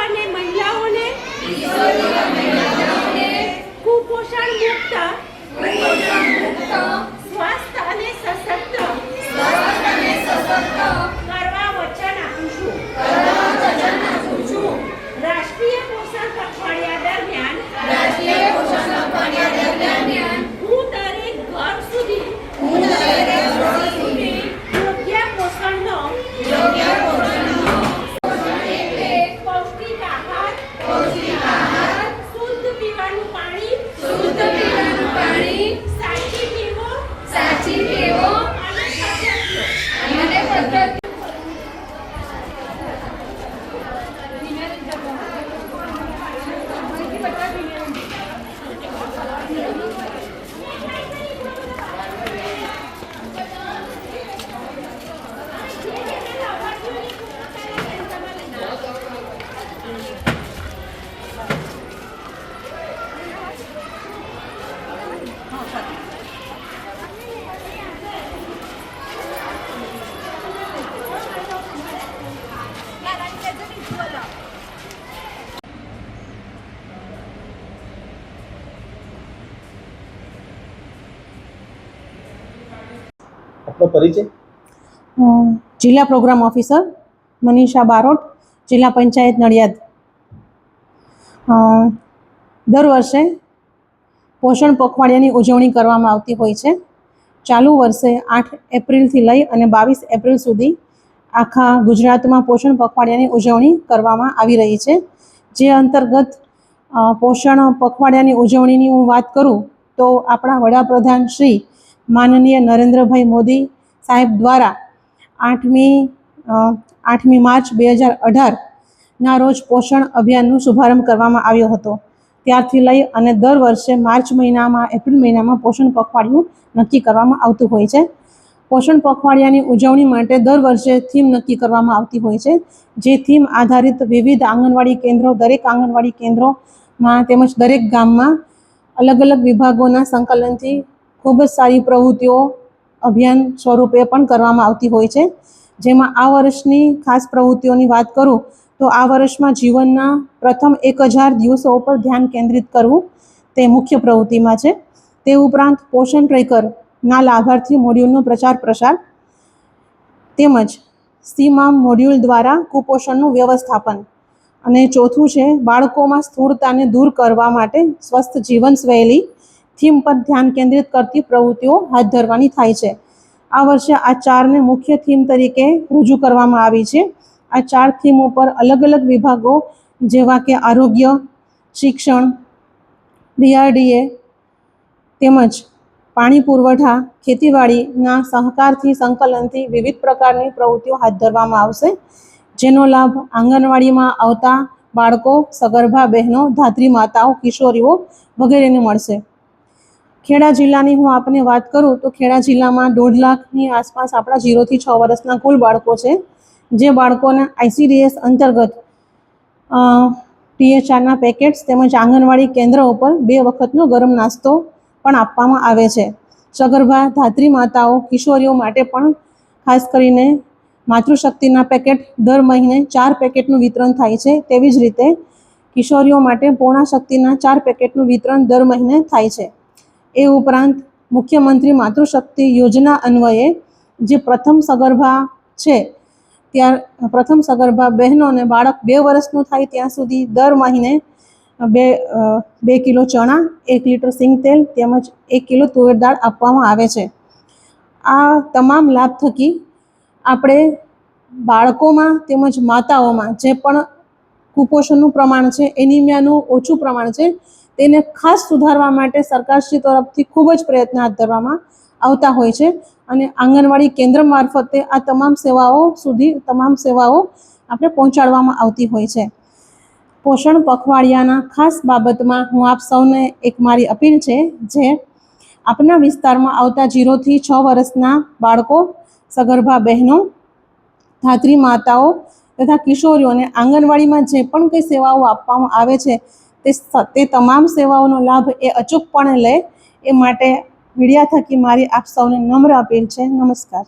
my name, my. આપનો પરિચય? જિલ્લા પ્રોગ્રામ ઓફિસર મનીષા બારોટ, જિલ્લા પંચાયત નડિયાદ. દર વર્ષે પોષણ પખવાડિયાની ઉજવણી કરવામાં આવતી હોય છે. ચાલુ વર્ષે આઠ એપ્રિલથી લઈ અને બાવીસ એપ્રિલ સુધી આખા ગુજરાતમાં પોષણ પખવાડિયાની ઉજવણી કરવામાં આવી રહી છે. જે અંતર્ગત પોષણ પખવાડિયાની ઉજવણીની હું વાત કરું તો આપણા વડાપ્રધાન શ્રી માનનીય નરેન્દ્રભાઈ મોદી સાહેબ દ્વારા આઠમી આઠમી માર્ચ બે હજાર અઢારના રોજ પોષણ અભિયાનનો શુભારંભ કરવામાં આવ્યો હતો. ત્યારથી લઈ અને દર વર્ષે માર્ચ મહિનામાં, એપ્રિલ મહિનામાં પોષણ પખવાડિયું નક્કી કરવામાં આવતું હોય છે. પોષણ પખવાડિયાની ઉજવણી માટે દર વર્ષે થીમ નક્કી કરવામાં આવતી હોય છે. જે થીમ આધારિત વિવિધ આંગણવાડી કેન્દ્રો, દરેક આંગણવાડી કેન્દ્રોમાં તેમજ દરેક ગામમાં અલગ અલગ વિભાગોના સંકલનથી ખૂબ જ સારી પ્રવૃત્તિઓ અભિયાન સ્વરૂપે પણ કરવામાં આવતી હોય છે. જેમાં આ વર્ષની ખાસ પ્રવૃત્તિઓની વાત કરું, તો આ વર્ષમાં જીવનના પ્રથમ એક હજાર દિવસો ઉપર ધ્યાન કેન્દ્રિત કરવું તે મુખ્ય પ્રવૃત્તિમાં છે. તે ઉપરાંત પોષણ ટ્રેકરના લાભાર્થી મોડ્યુલનો પ્રચાર પ્રસાર તેમજ સીમા મોડ્યુલ દ્વારા કુપોષણનું વ્યવસ્થાપન. અને ચોથું છે, બાળકોમાં સ્થૂળતાને દૂર કરવા માટે સ્વસ્થ જીવનશૈલી થીમ પર ધ્યાન કેન્દ્રિત કરતી પ્રવૃત્તિઓ હાથ ધરવાની થાય છે. આ વર્ષે આ ચારને મુખ્ય થીમ તરીકે રજૂ કરવામાં આવી છે. આ ચાર થીમ ઉપર અલગ અલગ વિભાગો જેવા કે આરોગ્ય, શિક્ષણ, ડીઆરડીએ તેમજ પાણી પુરવઠા, ખેતીવાડીના સહકારથી, સંકલનથી વિવિધ પ્રકારની પ્રવૃત્તિઓ હાથ ધરવામાં આવશે. જેનો લાભ આંગણવાડીમાં આવતા બાળકો, સગર્ભા બહેનો, ધાત્રી માતાઓ, કિશોરીઓ વગેરેને મળશે. ખેડા જિલ્લાની હું આપને વાત કરું તો ખેડા જિલ્લામાં દોઢ લાખની આસપાસ આપણા ઝીરોથી છ વર્ષના કુલ બાળકો છે, જે બાળકોના આઈસીડીએસ અંતર્ગત ટીએચઆરના પેકેટ્સ તેમજ આંગણવાડી કેન્દ્ર ઉપર બે વખતનો ગરમ નાસ્તો પણ આપવામાં આવે છે. સગર્ભા, ધાત્રી માતાઓ, કિશોરીઓ માટે પણ ખાસ કરીને માતૃશક્તિના પેકેટ દર મહિને ચાર પેકેટનું વિતરણ થાય છે, તેવી જ રીતે કિશોરીઓ માટે પૂર્ણા શક્તિના ચાર પેકેટનું વિતરણ દર મહિને થાય છે. એ ઉપરાંત મુખ્યમંત્રી માતૃશક્તિ યોજના અન્વયે જે પ્રથમ સગર્ભા છે, ત્યાર, પ્રથમ સગર્ભા બહેનોને બાળક બે વર્ષનું થાય ત્યાં સુધી દર મહિને બે બે કિલો ચણા, એક લીટર સિંગ તેલ તેમજ એક કિલો તુવેર દાળ આપવામાં આવે છે. આ તમામ લાભ થકી આપણે બાળકોમાં તેમજ માતાઓમાં જે પણ કુપોષણનું પ્રમાણ છે, એનિમિયાનું ઓછું પ્રમાણ છે તેને ખાસ સુધારવા માટે સરકારશ્રી તરફથી ખૂબ જ પ્રયત્ન હાથ ધરવામાં આવતા હોય છે. અને આંગણવાડી કેન્દ્ર મારફતે આ તમામ સેવાઓ સુધી તમામ સેવાઓ આપણે પહોંચાડવામાં આવતી હોય છે. પોષણ પખવાડિયાના ખાસ બાબતમાં હું આપ સૌને એક મારી અપીલ છે જે આપના વિસ્તારમાં આવતા જીરોથી છ વર્ષના બાળકો, સગર્ભા બહેનો, ધાત્રી માતાઓ તથા કિશોરીઓને આંગણવાડીમાં જે પણ કંઈ સેવાઓ આપવામાં આવે છે તે તે તમામ સેવાઓનો લાભ એ અચૂકપણે લે એ માટે મીડિયા થકી મારી આપ સૌને નમ્ર અપીલ છે. નમસ્કાર.